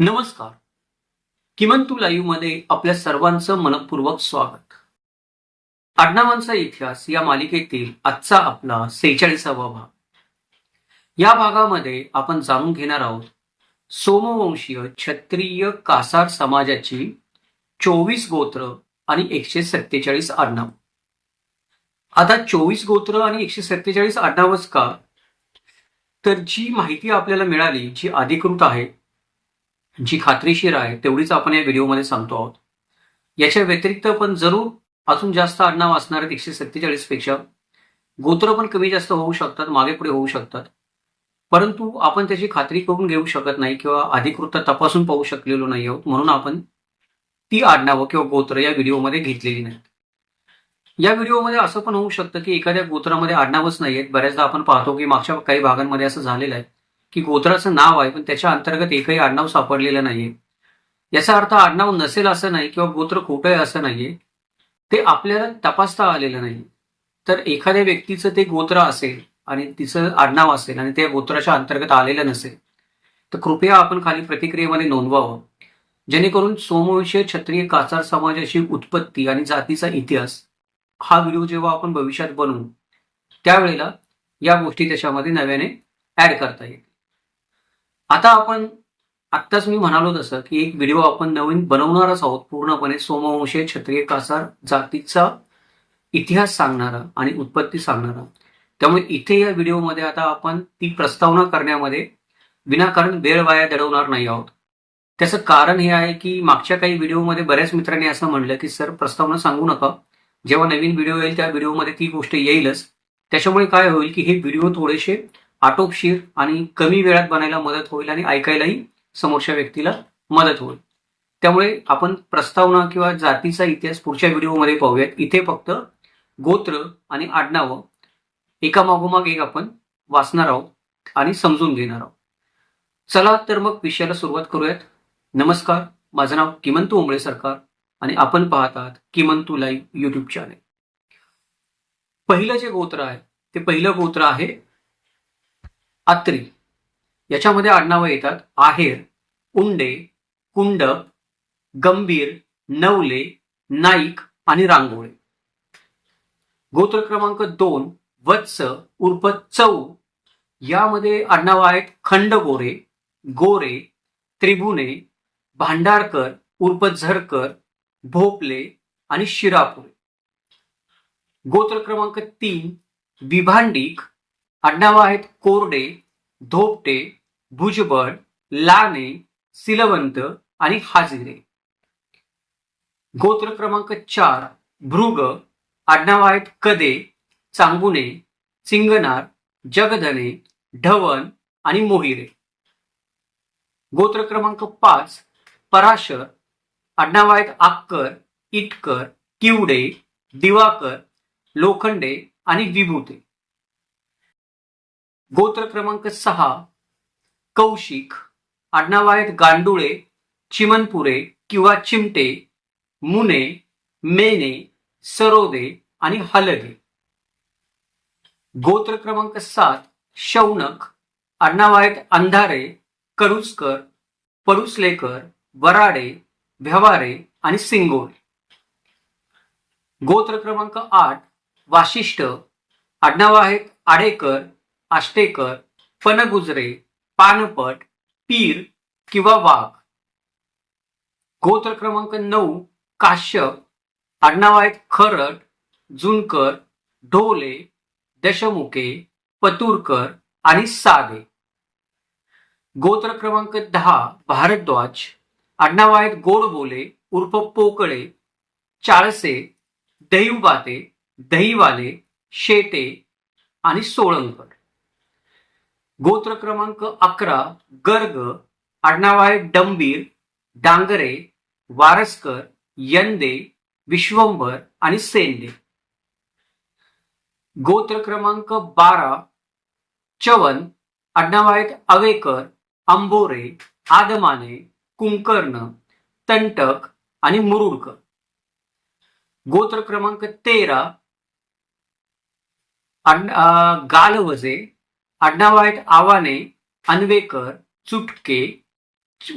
नमस्कार. किमंतू लाईव्हमध्ये आपल्या सर्वांचं मनपूर्वक स्वागत. आडनावांचा इतिहास या मालिकेतील आजचा आपला सेहेचाळीसावा भाग. या भागामध्ये आपण जाणून घेणार आहोत सोमवंशीय क्षत्रिय कासार समाजाची चोवीस गोत्र आणि एकशे सत्तेचाळीस आडनाव. आता चोवीस गोत्र आणि एकशे सत्तेचाळीस आडनावच का? तर जी माहिती आपल्याला मिळाली जी अधिकृत आहे जी खात्रीशीर आहे तेवढीच आपण या व्हिडिओमध्ये सांगतो आहोत. याच्या व्यतिरिक्त पण जरूर अजून जास्त आडनाव असणार आहेत एकशे सत्तेचाळीसपेक्षा गोत्र पण कमी जास्त होऊ शकतात मागे पुढे होऊ शकतात. परंतु आपण त्याची खात्री करून घेऊ शकत नाही किंवा अधिकृत तपासून पाहू शकलेलो नाही आहोत म्हणून आपण ती आडनावं किंवा गोत्र या व्हिडिओमध्ये घेतलेली नाहीत. या व्हिडिओमध्ये असं पण होऊ शकतं की एखाद्या गोत्रामध्ये आडनावच नाही आहेत बऱ्याचदा आपण पाहतो की मागच्या काही भागांमध्ये असं झालेलं आहे. की गोत्राचं नाव आहे पण त्याच्या अंतर्गत एकही आडनाव सापडलेलं नाहीये. याचा अर्थ आडनाव नसेल असं नाही किंवा गोत्र खोटं आहे असं नाहीये. ते आपल्याला तपासता आलेलं नाही. तर एखाद्या व्यक्तीचं ते गोत्र असेल आणि तिचं आडनाव असेल आणि त्या गोत्राच्या अंतर्गत आलेलं नसेल तर कृपया आपण खाली प्रतिक्रियेमध्ये नोंदवावं. जेणेकरून सोमवंशीय क्षत्रिय काचार समाजाची उत्पत्ती आणि जातीचा इतिहास हा व्हिडिओ जेव्हा आपण भविष्यात बनवू त्यावेळेला या गोष्टी त्याच्यामध्ये नव्याने ऍड करता येईल. आता आपण आत्ताच मी म्हणालो तसं की एक व्हिडिओ आपण नवीन बनवणारच आहोत पूर्णपणे सोमवंशीय क्षत्रिय कासार जातीचा इतिहास सांगणारा आणि उत्पत्ती सांगणारा. त्यामुळे इथे या व्हिडिओमध्ये आता आपण ती प्रस्तावना करण्यामध्ये विनाकारण वेळ वाया दडवणार नाही आहोत. त्याचं कारण हे आहे की मागच्या काही व्हिडिओमध्ये बऱ्याच मित्रांनी असं म्हणलं की सर प्रस्तावना सांगू नका. जेव्हा नवीन व्हिडिओ येईल त्या व्हिडिओमध्ये ती गोष्ट येईलच. त्याच्यामुळे काय होईल की हे व्हिडिओ थोडेसे आटोपशीर आणि कमी वेळात बनायला मदत होईल आणि ऐकायलाही समोरच्या व्यक्तीला मदत होईल. त्यामुळे आपण प्रस्तावना किंवा जातीचा इतिहास पुढच्या व्हिडिओमध्ये पाहूयात. इथे फक्त गोत्र आणि आडनावं एकामागोमाग एक आपण वाचणार आहोत आणि समजून घेणार आहोत. चला तर मग विषयाला सुरुवात करूयात. नमस्कार माझं नाव किमंतू उंबळे सरकार आणि आपण पाहत आहात किमंतू लाईव्ह युट्यूब चॅनेल पहिलं जे गोत्र आहे ते पहिलं गोत्र आहे अत्री. याच्यामध्ये आडनावं येतात. आहेर उंडे कुंडप गंभीर नवले नाईक आणि रांगोळे. गोत्र क्रमांक दोन वत्स उर्फ चौ. यामध्ये आडनावं आहेत खंडगोरे गोरे त्रिभुने भांडारकर उर्फ झरकर भोपले आणि शिरापुरे. गोत्र क्रमांक तीन विभांडिक आडनावं आहेत कोरडे धोपटे भुजबळ लाने सिलवंत आणि हाजिरे. गोत्र क्रमांक चार भृग. आडनाव आहेत कदे चांगुणे सिंगनार जगधने ढवण आणि मोहिरे. गोत्र क्रमांक पाच पराशर. आडनाव आहेत आक्कर इटकर किवडे दिवाकर लोखंडे आणि विभूते. गोत्र क्रमांक सहा कौशिक आडनाव आहेत गांडुळे चिमनपुरे किंवा चिमटे मुने मेने सरोदे आणि हलदे. गोत्र क्रमांक सात शौनक आडनाव आहेत अंधारे करुसकर परुसलेकर वराडे व्यवहारे आणि सिंगोळे गोत्र क्रमांक आठ वाशिष्ठ आडनाव आहेत आडेकर आष्टेकर फनगुजरे पानपट पीर किंवा वाघ. गोत्र क्रमांक नऊ काश्यप आडनाव आहेत खरट जुनकर ढोले दशमुखे पतुरकर आणि साधे. गोत्र क्रमांक दहा भारद्वाज आडनाव आहेत गोडबोले उर्फ पोकळे चाळसे दहिवबाते दहीवाले शेटे आणि सोळंकर. गोत्र क्रमांक अकरा गर्ग आडनाव आहे डंबीर डांगरे वारसकर यंदे विश्वंभर आणि सेंदे. गोत्र क्रमांक बारा चवन आडनाव आहेत अवेकर आंबोरे आदमाने कुंकर्ण तंटक आणि मुरुडकर. गोत्र क्रमांक तेरा अं, गालवजे आडनाव आहेत आवाने अनवेकर चुटके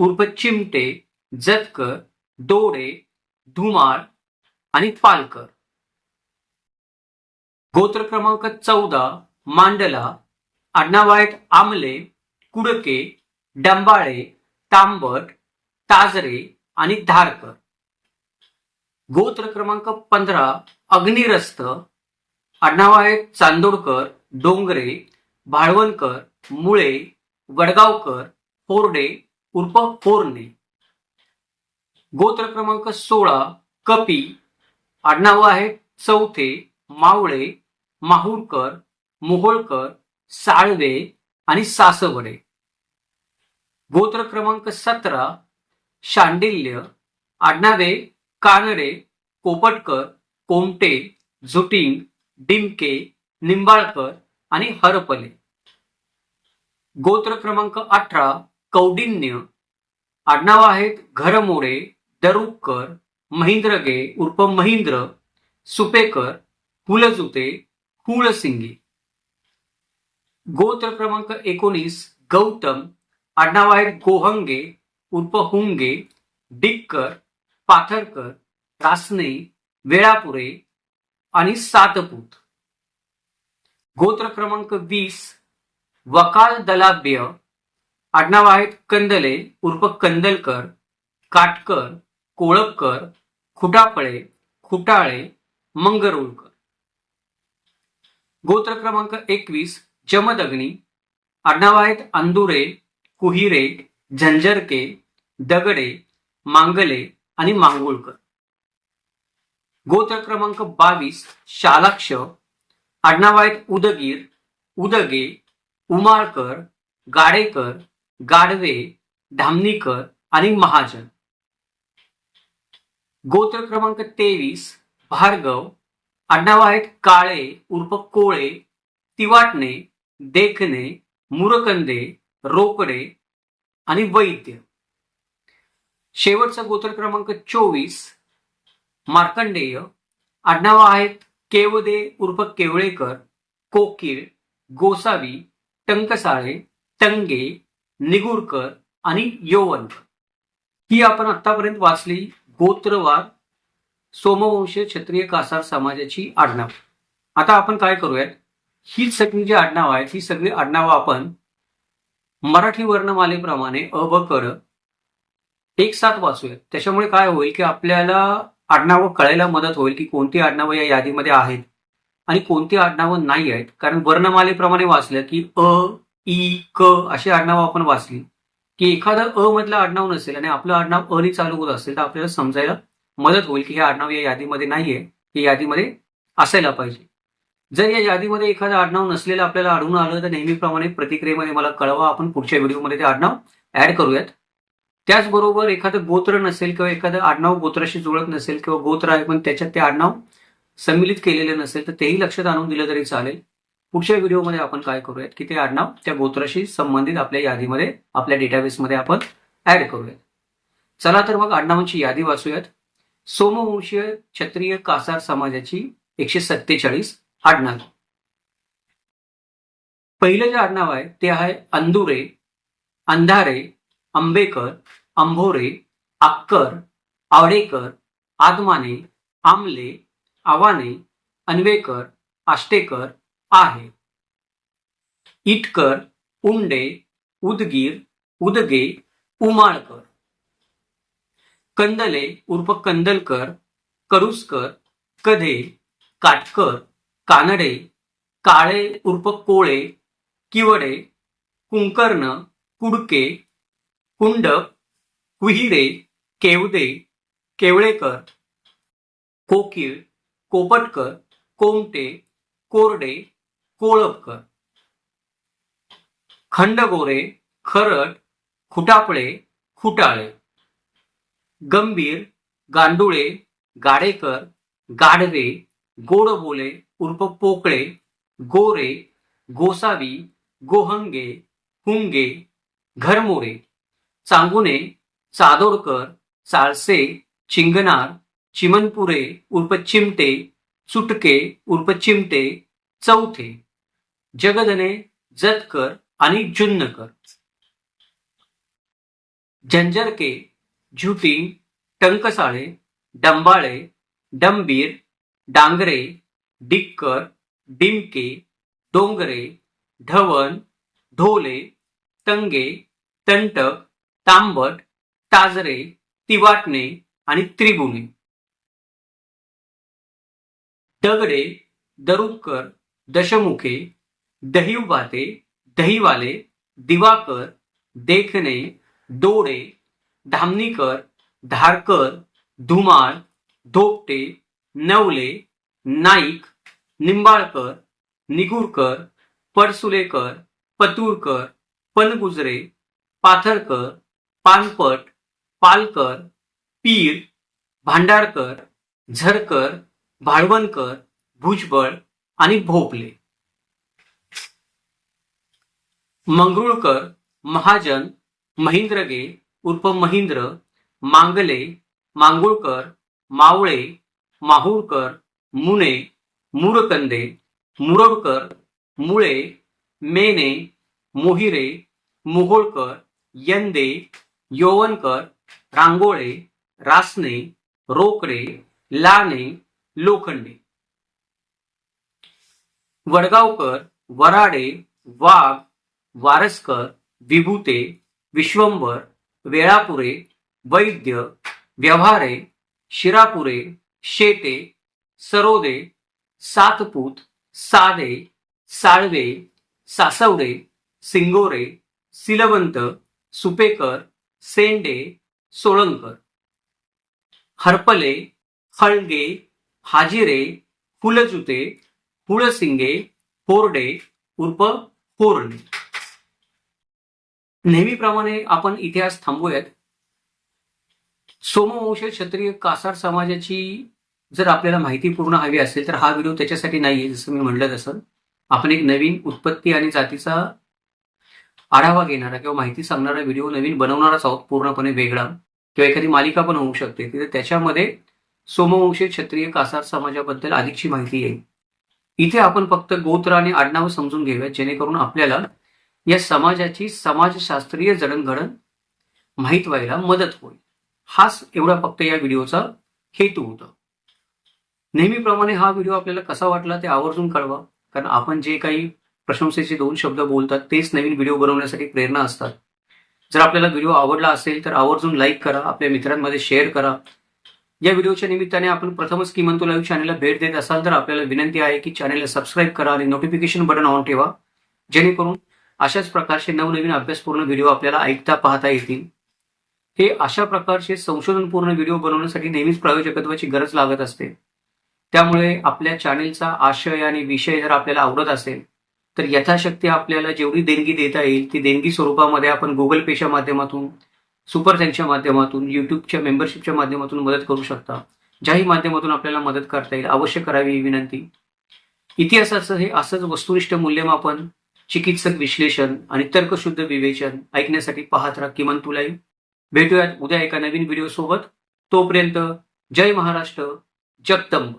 उर्फ चिमटे जतकर दोडे धुमाळ आणि पालकर. गोत्र क्रमांक चौदा मांडला आडनाव आहेत आमले कुडके डंबाळे तांबट ताजरे आणि धारकर. गोत्र क्रमांक पंधरा अग्निरस्त आडनाव आहेत चांदोडकर डोंगरे भाळवणकर मुळे वडगावकर फोरडे उर्फ फोरणे गोत्र क्रमांक सोळा कपी. आडनाव आहेत चौथे मावळे माहूरकर मोहोळकर साळवे आणि सासवडे. गोत्र क्रमांक सतरा शांडिल्य. आडनावे कानडे कोपटकर कोमटे झुटिंग डिमके निंबाळकर आणि हरपले. गोत्र क्रमांक अठरा कौडिन्य. आडनाव आहेत घरमोडे दरुक्कर महिंद्रगे उर्फ महिंद्र सुपेकर हुलजुते हुळसिंगी गोत्र क्रमांक एकोणीस गौतम. आडनाव आहेत गोहंगे उर्फ हुंगे डिक्कर पाथरकर रासने वेळापुरे आणि सातपूत. गोत्र क्रमांक वीस वकाल दलाब्य आडनाव आहेत कंदले उर्फ कंदलकर काटकर कोळपकर खुटापळे खुटाळे मंगरुळकर. गोत्र क्रमांक एकवीस जमदग्नी आडनाव आहेत अंदुरे कुहिरे झंझरके दगडे मांगले आणि मांगुळकर. गोत्र क्रमांक बावीस शालाक्ष आडनाव आहेत उदगीर उदगे उमाळकर गाडेकर गाडवे धामणीकर आणि महाजन. गोत्र क्रमांक तेवीस भार्गव आडनाव आहेत काळे उर्फ कोळे तिवाटणे देखणे मुरकंदे रोकडे आणि वैद्य. शेवटचा गोत्र क्रमांक चोवीस मार्कंडेय. आडनाव आहेत केवदे उर्फ केवळेकर कोकीळ गोसावी टंकसाळे टंगे निगुरकर आणि यवनकर ही आपण आतापर्यंत वाचली गोत्रवार सोमवंशीय क्षत्रिय कासार समाजाची आडनाव. आता आपण काय करूयात? ही सगळी जी आडनावं आहेत ही सगळी आडनावं आपण मराठी वर्णमालेप्रमाणे अ ब कर एक साथ वाचूयात. त्याच्यामुळे काय होईल की आपल्याला आडनावं कळायला मदत होईल की कोणती आडनावं या यादीमध्ये आहेत आणि कोणती आडनावं नाही आहेत. कारण वर्णमालेप्रमाणे वाचलं की अ ई क अशी आडनावं आपण वाचली. की एखादं अ मधलं आडनाव नसेल आणि आपलं आडनाव अ चालू होत असेल तर आपल्याला समजायला मदत होईल की हे आडनाव या यादीमध्ये नाहीये. हे यादीमध्ये असायला पाहिजे. जर या यादीमध्ये एखादं आडनाव नसलेलं आपल्याला आढळून आलं तर नेहमीप्रमाणे प्रतिक्रियेमध्ये मला कळवा. आपण पुढच्या व्हिडिओमध्ये ते आडनाव ऍड करूयात. त्याचबरोबर एखादं गोत्र नसेल किंवा एखादं आडनाव गोत्राशी जुळत नसेल किंवा गोत्र आहे पण त्याच्यात ते आडनाव सम्मिलित केलेले नसेल तर तेही लक्षात आणून दिलं तरी चालेल. पुढच्या व्हिडिओमध्ये आपण काय करूयात की ते आडनाव त्या गोत्राशी संबंधित आपल्या यादीमध्ये आपल्या डेटाबेसमध्ये आपण ऍड करूयात. चला तर मग आडनावांची यादी वाचूयात. सोमवंशीय क्षत्रिय कासार समाजाची एकशे सत्तेचाळीस आडनाव. पहिलं जे आडनाव आहे ते आहे अंदुरे अंधारे आंबेकर आंभोरे आक्कर आवडेकर आदमाने आमले आवाने अन्वेकर आष्टेकर आहे. इटकर उंडे उदगीर उदगे उमाळकर. कंदले उर्फ कंदलकर करुसकर कधे काटकर कानडे काळे उर्फ कोळे किवडे कुंकर्ण कुडके कुंडप कुहिरे केवदे केवळेकर कोकीळ कोपटकर कोमटे कोरडे कोळपकर खंडगोरे खरट खुटापळे खुटाळे गंभीर गांडुळे गाडेकर गाढवे गोडबोले उर्फ पोकळे गोरे गोसावी गोहंगे हुंगे घरमोरे चांगुणे चादोडकर साळसे चिंगणार चिमनपुरे उर्फ चिमटे चुटके उर्फ चिमटे चौथे जगदने जतकर आणि जुन्नकर. झंझरके झुटी टंकसाळे डंबाळे डंबीर डांगरे डिक्कर डिमके डोंगरे ढवण ढोले तंगे तंटक तांबट ताजरे तिवाटणे आणि त्रिभुनी दगडे दरुपकर दशमुखे दहिवबाते दहीवाले दिवाकर देखणे डोळे धामणीकर धारकर धुमाळ धोपटे नवले नाईक निंबाळकर निगुरकर पडसुलेकर पतुरकर पनगुजरे पाथरकर पानपट पालकर पीर भांडारकर झरकर भाळवणकर भुजबळ आणि भोपले. मंगरुळकर महाजन महिंद्रगे उर्फ महिंद्र मांगले मांगुळकर मावळे माहूरकर मुने मुरकंदे मुरडकर मुळे मेने मोहिरे मोहोळकर यंदे योवनकर रांगोळे रासने रोकडे लाने लोखंडे. वडगावकर वराडे वाघ वारसकर विभूते विश्वंभर वेळापुरे वैद्य व्यवहारे शिरापुरे शेते सरोदे सातपूत साधे साळवे सासवडे सिंगोरे सिलवंत सुपेकर सेंडे सोळंकर हरपले हळगे हाजिरे फुलजुते फुळसिंगे होरडे उर्फ होरणे नेहमीप्रमाणे आपण इतिहास थांबूयात सोमवंश क्षत्रिय कासार समाजाची जर आपल्याला माहिती पूर्ण हवी असेल तर हा व्हिडिओ त्याच्यासाठी नाहीये जसं मी म्हणलं तसं. आपण एक नवीन उत्पत्ती आणि जातीचा आढावा घेणारा किंवा माहिती सांगणारा व्हिडिओ नवीन बनवणाराच आहोत पूर्णपणे वेगळा. किंवा एखादी मालिका पण होऊ शकते. तिथे त्याच्यामध्ये सोमवंशी क्षत्रिय कासार समाजाबद्दल अधिकची माहिती येईल. इथे आपण फक्त गोत्र आणि आडनाव समजून घेऊया जेणेकरून आपल्याला या समाजाची समाजशास्त्रीय जडणघडण माहीत व्हायला मदत होईल. हाच एवढा फक्त या व्हिडिओचा हेतू होता. नेहमीप्रमाणे हा व्हिडिओ आपल्याला कसा वाटला ते आवर्जून कळवा. कारण आपण जे काही प्रशंसेचे दोन शब्द बोलतात तेच नवीन व्हिडिओ बनवण्यासाठी प्रेरणा असतात. जर आपल्याला व्हिडिओ आवडला असेल तर आवर्जून लाईक करा आपल्या मित्रांमध्ये शेअर करा. या व्हिडिओच्या निमित्ताने आपण प्रथमच किमंतो लाईव्ह चॅनलला भेट देत असाल तर आपल्याला विनंती आहे की चॅनलला सबस्क्राईब करा आणि नोटिफिकेशन बटन ऑन ठेवा. जेणेकरून अशाच प्रकारचे नवनवीन अभ्यासपूर्ण व्हिडिओ आपल्याला ऐकता पाहता येतील. हे अशा प्रकारचे संशोधनपूर्ण व्हिडिओ बनवण्यासाठी नेहमीच प्रायोजकत्वाची गरज लागत असते. त्यामुळे आपल्या चॅनेलचा आशय आणि विषय जर आपल्याला आवडत असेल तर यथाशक्ती आपल्याला जेवढी देणगी देता येईल ती देणगी स्वरूपामध्ये आपण गुगल पेच्या माध्यमातून सुपर थँकच्या माध्यमातून युट्यूबच्या मेंबरशिपच्या माध्यमातून मदत करू शकता. ज्याही माध्यमातून आपल्याला मदत करता येईल अवश्य करावी ही विनंती. इतिहासाचं हे असंच वस्तुनिष्ठ मूल्यमापन चिकित्सक विश्लेषण आणि तर्कशुद्ध विवेचन ऐकण्यासाठी पाहत राहा किमान तुलाही भेटूयात उद्या एका नवीन व्हिडिओ सोबत. तोपर्यंत जय महाराष्ट्र जगदंब.